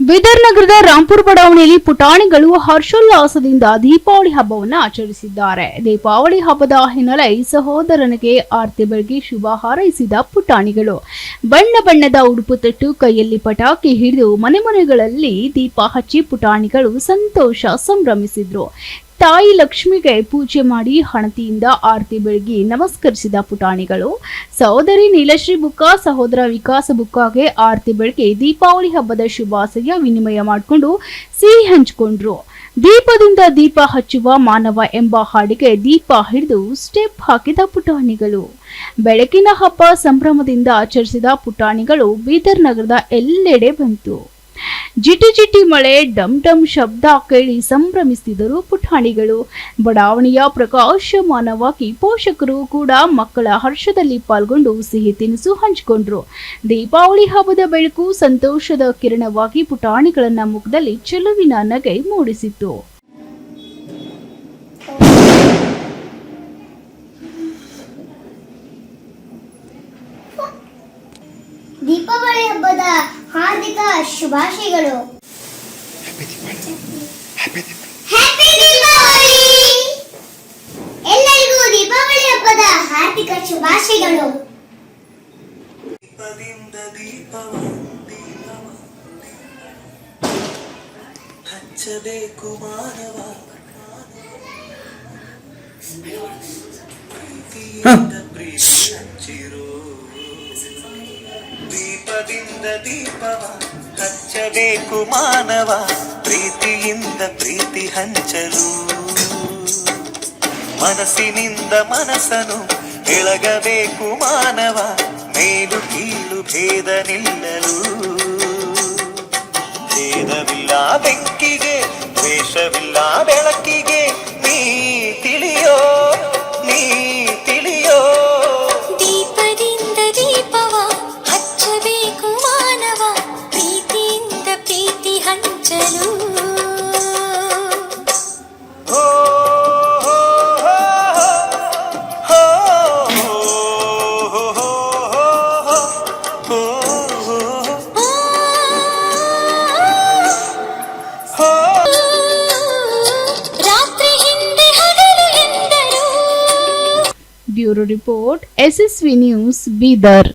ನಗರದ ರಾಂಪುರ ಬಡಾವಣೆಯಲ್ಲಿ ಪುಟಾಣಿಗಳು ಹರ್ಷೋಲ್ಲಾಸದಿಂದ ದೀಪಾವಳಿ ಹಬ್ಬವನ್ನು ಆಚರಿಸಿದ್ದಾರೆ. ದೀಪಾವಳಿ ಹಬ್ಬದ ಹಿನ್ನೆಲೆ ಸಹೋದರನಿಗೆ ಆರ್ತಿ ಬೆಳಗ್ಗೆ ಶುಭ ಹಾರೈಸಿದ ಪುಟಾಣಿಗಳು. ಬಣ್ಣ ಬಣ್ಣದ ಉಡುಪು ತೊಟ್ಟು ಕೈಯಲ್ಲಿ ಪಟಾಕಿ ಹಿಡಿದು ಮನೆ ಮನೆಗಳಲ್ಲಿ ದೀಪ ಹಚ್ಚಿ ಪುಟಾಣಿಗಳು ಸಂತೋಷ ಸಂಭ್ರಮಿಸಿದ್ರು. ತಾಯಿ ಲಕ್ಷ್ಮಿಗೆ ಪೂಜೆ ಮಾಡಿ ಹಣತಿಯಿಂದ ಆರತಿ ಬೆಳಗಿ ನಮಸ್ಕರಿಸಿದ ಪುಟಾಣಿಗಳು. ಸಹೋದರಿ ನೀಲಶ್ರೀ ಬುಕ್ಕ, ಸಹೋದರ ವಿಕಾಸ ಬುಕ್ಕಾಗೆ ಆರತಿ ಬೆಳಗ್ಗೆ ದೀಪಾವಳಿ ಹಬ್ಬದ ಶುಭಾಶಯ ವಿನಿಮಯ ಮಾಡಿಕೊಂಡು ಸಿಹಿ ಹಂಚಿಕೊಂಡ್ರು. ದೀಪದಿಂದ ದೀಪ ಹಚ್ಚುವ ಮಾನವ ಎಂಬ ಹಾಡಿಗೆ ದೀಪ ಹಿಡಿದು ಸ್ಟೆಪ್ ಹಾಕಿದ ಪುಟಾಣಿಗಳು. ಬೆಳಕಿನ ಹಬ್ಬ ಸಂಭ್ರಮದಿಂದ ಆಚರಿಸಿದ ಪುಟಾಣಿಗಳು ಬೀದರ್ ನಗರದ ಎಲ್ಲೆಡೆ ಬಂತು. ಜಿಟಿ ಜಿಟಿ ಮಳೆ, ಡಮ್ ಡಮ್ ಶಬ್ದ ಕೇಳಿ ಸಂಭ್ರಮಿಸಿದರು ಪುಟಾಣಿಗಳು. ಬಡಾವಣೆಯ ಪ್ರಕಾಶಮಾನವಾಗಿ ಪೋಷಕರು ಕೂಡ ಮಕ್ಕಳ ಹರ್ಷದಲ್ಲಿ ಪಾಲ್ಗೊಂಡು ಸಿಹಿ ತಿನಿಸು ಹಂಚಿಕೊಂಡ್ರು. ದೀಪಾವಳಿ ಹಬ್ಬದ ಬೆಳಕು ಸಂತೋಷದ ಕಿರಣವಾಗಿ ಪುಟಾಣಿಗಳನ್ನ ಮುಖದಲ್ಲಿ ಚೆಲುವಿನ ನಗೆ ಮೂಡಿಸಿತು ದೀಪಾವಳಿ ಹಬ್ಬದ ಹಾರ್ದಿಕ ಶುಭಾಶಯಗಳು. ಹ್ಯಾಪಿ ದೀಪಾವಳಿ ಎಲ್ಲರಿಗೂ ದೀಪಾವಳಿ ಹಬ್ಬದ ಹಾರ್ದಿಕ ಶುಭಾಶಯಗಳು. ದೀಪದಿಂದ ದೀಪವ ದೀಪವ ಹಚ್ಚಬೇಕು ಮಾನವ ಪ್ರೀತಿಯಿಂದ ದೀಪದಿಂದ ದೀಪವ, ಹಚ್ಚಬೇಕು ಮಾನವ, ಪ್ರೀತಿಯಿಂದ ಪ್ರೀತಿ ಹಂಚಲು. ಮನಸ್ಸಿನಿಂದ ಮನಸ್ಸನು ಬೆಳಗಬೇಕು ಮಾನವ, ಮೇಲು ಕೀಳು ಭೇದ ನಿಲ್ಲಲು. bureau report SSV news Bidar